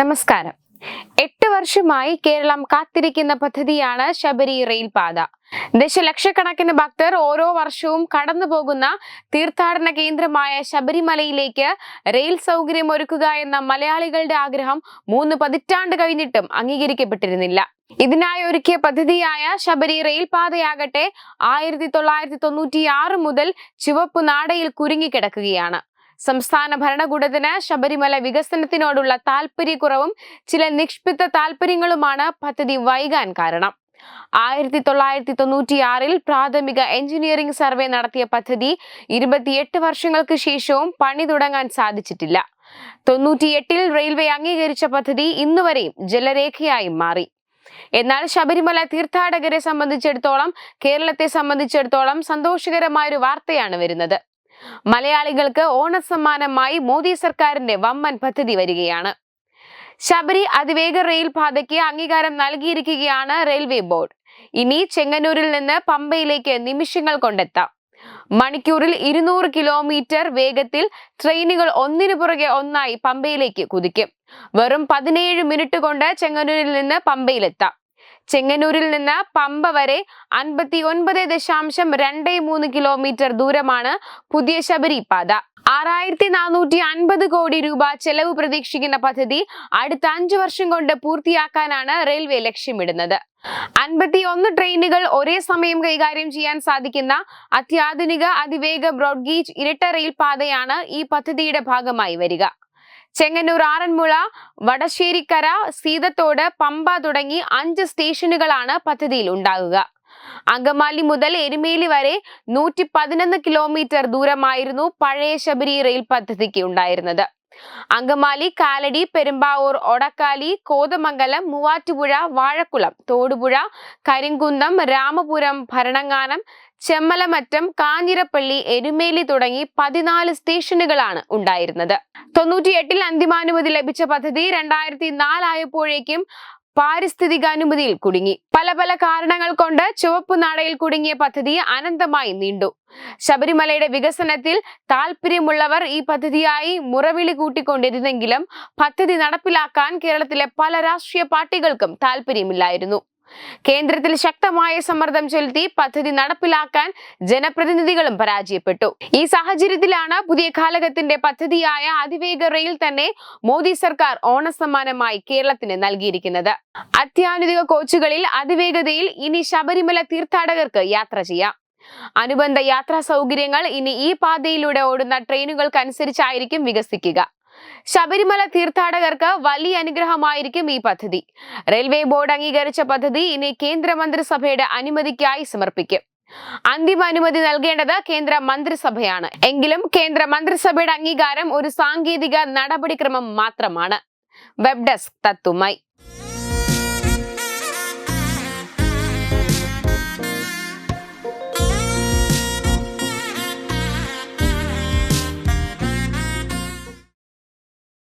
നമസ്കാരം. എട്ട് വർഷമായി കേരളം കാത്തിരിക്കുന്ന പദ്ധതിയാണ് ശബരി റെയിൽപാത. ദശലക്ഷക്കണക്കിന് ഭക്തർ ഓരോ വർഷവും കടന്നു പോകുന്ന തീർത്ഥാടന കേന്ദ്രമായ ശബരിമലയിലേക്ക് റെയിൽ സൗകര്യം ഒരുക്കുക എന്ന മലയാളികളുടെ ആഗ്രഹം മൂന്ന് പതിറ്റാണ്ട് കഴിഞ്ഞിട്ടും അംഗീകരിക്കപ്പെട്ടിരുന്നില്ല. ഇതിനായി ഒരുക്കിയ പദ്ധതിയായ ശബരി റെയിൽപാതയാകട്ടെ ആയിരത്തി തൊള്ളായിരത്തി തൊണ്ണൂറ്റി ആറ് മുതൽ ചുവപ്പ് നാടയിൽ കുരുങ്ങിക്കിടക്കുകയാണ് സംസ്ഥാന ഭരണകൂടത്തിന് ശബരിമല വികസനത്തിനോടുള്ള താല്പര്യക്കുറവും ചില നിക്ഷിപ്ത താല്പര്യങ്ങളുമാണ് പദ്ധതി വൈകാൻ കാരണം. ആയിരത്തി തൊള്ളായിരത്തി തൊണ്ണൂറ്റിയാറിൽ പ്രാഥമിക എഞ്ചിനീയറിംഗ് സർവേ നടത്തിയ പദ്ധതി ഇരുപത്തിയെട്ട് വർഷങ്ങൾക്ക് ശേഷവും പണി തുടങ്ങാൻ സാധിച്ചിട്ടില്ല. തൊണ്ണൂറ്റിയെട്ടിൽ റെയിൽവേ അംഗീകരിച്ച പദ്ധതി ഇന്നുവരെയും ജലരേഖയായി മാറി. എന്നാൽ ശബരിമല തീർത്ഥാടകരെ സംബന്ധിച്ചിടത്തോളം കേരളത്തെ സംബന്ധിച്ചിടത്തോളം സന്തോഷകരമായ ഒരു വാർത്തയാണ് വരുന്നത്. മലയാളികൾക്ക് ഓണസമ്മാനമായി മോദി സർക്കാരിന്റെ വമ്മൻ പദ്ധതി വരികയാണ്. ശബരി അതിവേഗ റെയിൽ പാതയ്ക്ക് അംഗീകാരം നൽകിയിരിക്കുകയാണ് റെയിൽവേ ബോർഡ്. ഇനി ചെങ്ങന്നൂരിൽ നിന്ന് പമ്പയിലേക്ക് നിമിഷങ്ങൾ കൊണ്ടെത്താം. മണിക്കൂറിൽ ഇരുന്നൂറ് കിലോമീറ്റർ വേഗത്തിൽ ട്രെയിനുകൾ ഒന്നിനു പുറകെ ഒന്നായി പമ്പയിലേക്ക് കുതിക്കും. വെറും പതിനേഴ് മിനിറ്റ് കൊണ്ട് ചെങ്ങന്നൂരിൽ നിന്ന് പമ്പയിലെത്താം. ചെങ്ങന്നൂരിൽ നിന്ന് പമ്പ വരെ അൻപത്തി ഒൻപത് ദശാംശം രണ്ട് മൂന്ന് കിലോമീറ്റർ ദൂരമാണ് പുതിയ ശബരി പാത. ആറായിരത്തി നാനൂറ്റി അൻപത് കോടി രൂപ ചെലവ് പ്രതീക്ഷിക്കുന്ന പദ്ധതി അടുത്ത അഞ്ചു വർഷം കൊണ്ട് പൂർത്തിയാക്കാനാണ് റെയിൽവേ ലക്ഷ്യമിടുന്നത്. അൻപത്തി ഒന്ന് ട്രെയിനുകൾ ഒരേ സമയം കൈകാര്യം ചെയ്യാൻ സാധിക്കുന്ന അത്യാധുനിക അതിവേഗ ബ്രോഡ്ഗേജ് ഇരട്ട റെയിൽ പാതയാണ് ഈ പദ്ധതിയുടെ ഭാഗമായി വരിക. ചെങ്ങന്നൂർ ആറന്മുള വടശ്ശേരിക്കര സീതത്തോട് പമ്പ തുടങ്ങി അഞ്ച് സ്റ്റേഷനുകളാണ് പദ്ധതിയിൽ ഉണ്ടാകുക. അങ്കമാലി മുതൽ എരുമേലി വരെ നൂറ്റി പതിനൊന്ന് കിലോമീറ്റർ ദൂരമായിരുന്നു പഴയ ശബരി റെയിൽ പദ്ധതിക്ക് ഉണ്ടായിരുന്നത്. അങ്കമാലി കാലടി പെരുമ്പാവൂർ ഒടക്കാലി കോതമംഗലം മൂവാറ്റുപുഴ വാഴക്കുളം തോടുപുഴ കരിങ്കുന്നം രാമപുരം ഭരണങ്ങാനം ചെമ്മലമറ്റം കാഞ്ഞിരപ്പള്ളി എരുമേലി തുടങ്ങി പതിനാല് സ്റ്റേഷനുകളാണ് ഉണ്ടായിരുന്നത്. തൊണ്ണൂറ്റിയെട്ടിൽ അന്തിമാനുമതി ലഭിച്ച പദ്ധതി രണ്ടായിരത്തി നാലായപ്പോഴേക്കും പാരിസ്ഥിതികാനുമതിയിൽ കുടുങ്ങി. പല പല കാരണങ്ങൾ കൊണ്ട് ചുവപ്പ് നാടയിൽ കുടുങ്ങിയ പദ്ധതി അനന്തമായി നീണ്ടു. ശബരിമലയുടെ വികസനത്തിൽ താല്പര്യമുള്ളവർ ഈ പദ്ധതിയായി മുറവിളി കൂട്ടിക്കൊണ്ടിരുന്നെങ്കിലും പദ്ധതി നടപ്പിലാക്കാൻ കേരളത്തിലെ പല രാഷ്ട്രീയ പാർട്ടികൾക്കും താല്പര്യമില്ലായിരുന്നു കേന്ദ്രത്തിൽ ശക്തമായ സമ്മർദ്ദം ചെലുത്തി പദ്ധതി നടപ്പിലാക്കാൻ ജനപ്രതിനിധികളും പരാജയപ്പെട്ടു. ഈ സാഹചര്യത്തിലാണ് പുതിയ കാലഘട്ടത്തിന്റെ പദ്ധതിയായ അതിവേഗ റെയിൽ തന്നെ മോദി സർക്കാർ ഓണസമ്മാനമായി കേരളത്തിന് നൽകിയിരിക്കുന്നത്. അത്യാധുനിക കോച്ചുകളിൽ അതിവേഗതയിൽ ഇനി ശബരിമല തീർത്ഥാടകർക്ക് യാത്ര ചെയ്യാം. അനുബന്ധ യാത്രാ സൗകര്യങ്ങൾ ഇനി ഈ പാതയിലൂടെ ഓടുന്ന ട്രെയിനുകൾക്കനുസരിച്ചായിരിക്കും വികസിക്കുക. ശബരിമല തീർത്ഥാടകർക്ക് വലിയ അനുഗ്രഹമായിരിക്കും ഈ പദ്ധതി. റെയിൽവേ ബോർഡ് അംഗീകരിച്ച പദ്ധതി ഇനി കേന്ദ്ര മന്ത്രിസഭയുടെ അനുമതിക്കായി സമർപ്പിക്കും. അന്തിമ അനുമതി നൽകേണ്ടത് കേന്ദ്ര മന്ത്രിസഭയാണ് എങ്കിലും കേന്ദ്ര മന്ത്രിസഭയുടെ അംഗീകാരം ഒരു സാങ്കേതിക നടപടിക്രമം മാത്രമാണ്. Web desk തത്തുമായി